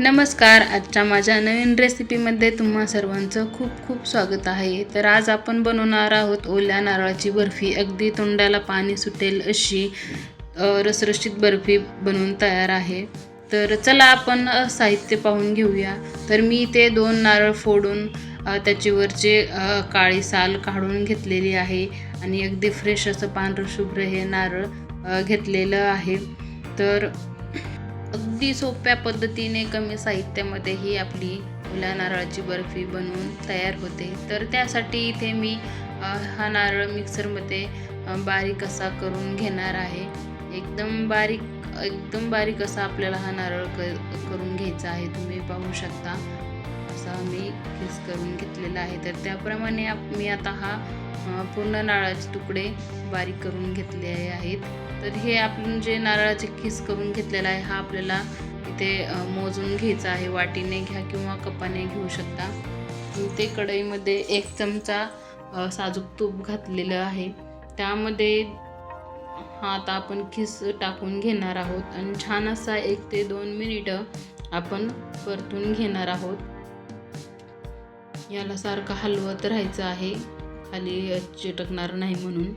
नमस्कार आजच्या माझ्या नवीन रेसिपीमध्ये तुम्हा सर्वांचं खूप खूप स्वागत आहे. तर आज आपण बनवणार आहोत ओल्या नारळाची बर्फी. अगदी तोंडाला पाणी सुटेल अशी रसरशीत बर्फी बनवून तयार आहे. तर चला आपण साहित्य पाहून घेऊया. तर मी ते दोन नारळ फोडून त्याच्यावरचे काळी साल काढून घेतलेली आहे. आणि अगदी फ्रेश असं पांढरं शुभ्र हे नारळ घेतलेलं आहे. तर अगदी सोप्या पद्धतीने कमी साहित्यामध्ये ही आपली ओल्या नारळाची बर्फी बनवून तयार होते. तर त्यासाठी इथे मी हा नारळ मिक्सरमध्ये बारीक असा करून घेणार आहे. एकदम बारीक एकदम बारीक असा आपल्याला हा नारळ क करून घ्यायचा आहे. तुम्ही पाहू शकता. असा मी किस करून घेतलेला आहे. तर त्याप्रमाणे आप मी आता हा पूर्ण नारळाचे तुकडे बारीक करून घेतले आहेत. तर हे आपण जे नारळाचे किस करून घेतलेला आहे हा आपल्याला इथे मोजून घ्यायचा आहे. वाटीने घ्या किंवा कपाने घेऊ शकता. ते कढईमध्ये एक चमचा साजूक तूप घातलेलं आहे. त्यामध्ये हा आता आपण खिस टाकून घेणार आहोत. आणि छान असा एक ते दोन मिनिटं आपण परतून घेणार आहोत. याला सारखं हलवत राहायचं आहे. खाली चिटकणार नाही म्हणून.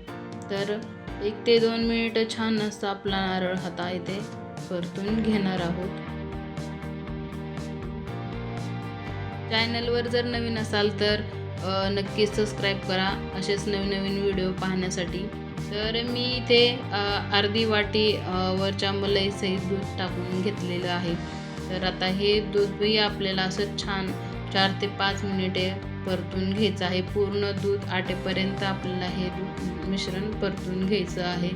तर एक ते दोन मिनिटं छान असं आपला नारळ हाता येते. परतून घेणार आहोत. चॅनलवर जर नवीन असाल तर नक्की नक्कीच सबस्क्राईब करा. असेच नवीन नवीन व्हिडिओ पाहण्यासाठी. तर मी इथे अर्धी वाटी वरच्या मलईसहित दूध टाकून घेतलेलं आहे. तर आता हे दूधही आपल्याला असं छान चार ते पाच मिनिटे परतून घ्यायचं आहे. पूर्ण दूध आटेपर्यंत आपल्याला हे दूध मिश्रण परतून घ्यायचं आहे.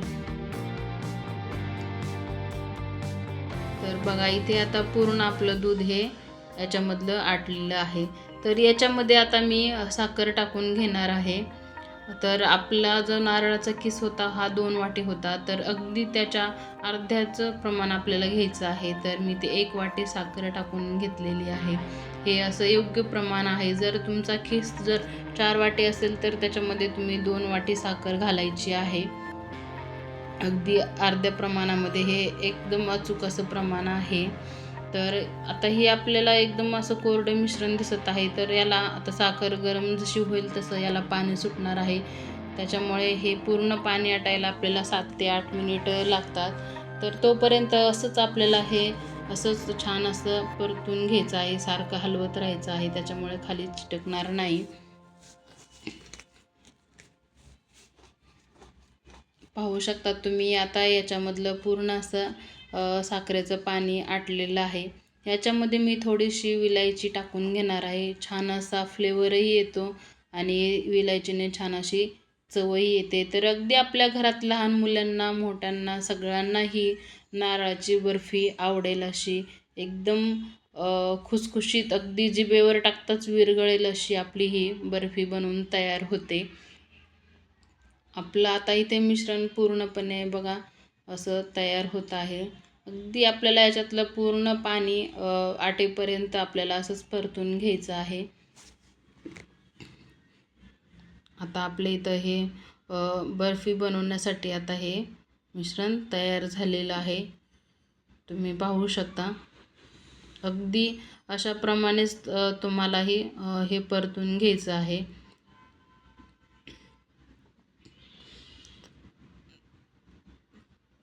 तर बघा इथे आता पूर्ण आपलं दूध हे याच्यामधलं आटलेलं आहे. तर याच्यामध्ये आता मी साखर टाकून घेणार आहे. तर आपला जो नारळाचा किस होता हा दोन वाटी होता. तर अगदी त्याच्या अर्ध्याचं प्रमाण आपल्याला घ्यायचं आहे. तर मी ते एक वाटी साखर टाकून घेतलेली आहे. हे असं योग्य प्रमाण आहे. जर तुमचा खिस जर चार वाटी असेल तर त्याच्यामध्ये तुम्ही दोन वाटी साखर घालायची आहे. अगदी अर्ध्या प्रमाणामध्ये हे एकदम अचूक असं प्रमाण आहे. तर आता हे आपल्याला एकदम असं कोरडं मिश्रण दिसत आहे. तर याला आता साखर गरम जशी होईल तसं याला पाणी सुटणार आहे. त्याच्यामुळे हे पूर्ण पाणी आटायला आपल्याला सात ते आठ मिनिटं लागतात. तर तोपर्यंत असंच आपल्याला हे असंच छान असं परतून घ्यायचं आहे. सारखं हलवत राहायचं आहे. त्याच्यामुळे खाली चिटकणार नाही. पाहू शकता तुम्ही आता याच्यामधलं पूर्ण असं साखरेचं पाणी आटलेलं आहे. याच्यामध्ये मी थोडीशी विलायची टाकून घेणार आहे. छान असा फ्लेवरही येतो आणि विलायचीने छान अशी चवही येते. तर अगदी आपल्या घरात लहान मुलांना मोठ्यांना सगळ्यांनाही नारळाची बर्फी आवडेल अशी. एकदम खुसखुशीत अगदी जिभेवर टाकताच विरघळेल अशी आपली ही बर्फी बनवून तयार होते. आपलं आता इथे मिश्रण पूर्णपणे बघा असं तयार होत आहे. अगदी आपल्याला याच्यातलं पूर्ण पाणी आटेपर्यंत आपल्याला असंच परतून घ्यायचं आहे. आता आपल्या इथं हे बर्फी बनवण्यासाठी आता हे मिश्रण तयार झालेलं आहे. तुम्ही पाहू शकता. अगदी अशाप्रमाणेच तुम्हालाही हे परतून घ्यायचं आहे.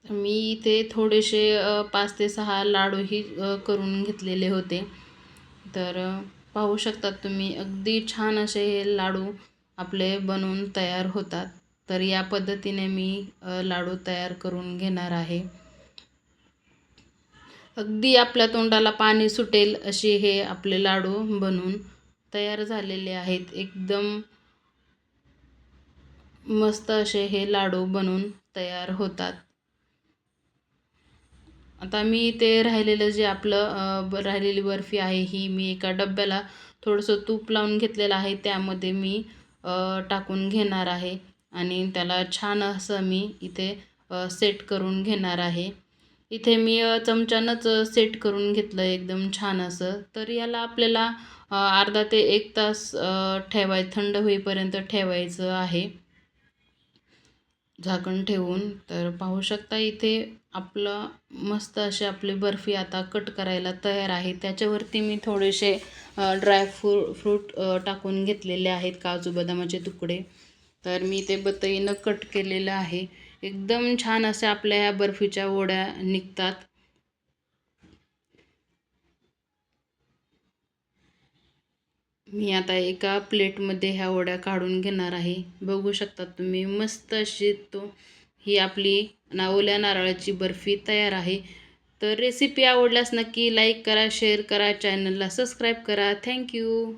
मी इथे थोडेसे पाच ते सहा लाडूही करून घेतलेले होते. तर पाहू शकतात तुम्ही अगदी छान असे हे लाडू आपले बनवून तयार होतात. तर या पद्धतीने मी लाडू तयार करून घेणार आहे. अगदी आपल्या तोंडाला पाणी सुटेल असे हे आपले लाडू बनवून तयार झालेले आहेत. एकदम मस्त असे हे लाडू बनवून तयार होतात. आता मी ते राहिलेलं जे आपलं ब राहिलेली बर्फी आहे ही मी एका डब्याला थोडंसं तूप लावून घेतलेलं आहे. त्यामध्ये मी टाकून घेणार आहे आणि त्याला छान असं मी इथे सेट करून घेणार आहे. इथे मी चमच्यानंच सेट करून घेतलं एकदम छान असं. तर याला आपल्याला अर्धा ते एक तास ठेवाय थंड होईपर्यंत ठेवायचं आहे. झाकण ठेवून तर पाहू शकता इथे आपलं मस्त असे आपली बर्फी आता कट करायला तयार आहे. त्याच्यावरती मी थोडेसे ड्रायफ्रू फ्रूट टाकून घेतलेले आहेत काजू बदामाचे तुकडे. तर मी ते बतईनं कट केलेलं आहे. एकदम छान असे आपल्या ह्या बर्फीच्या वड्या निघतात. मी आता एका प्लेटमध्ये ह्या वड्या काढून घेणार आहे. बघू शकता तुम्ही मस्त अशी तो ही आपली नावल्या नारळाची बर्फी तयार आहे. तर रेसिपी आवडल्यास नक्की लाईक करा शेअर करा चॅनलला सबस्क्राईब करा. थँक्यू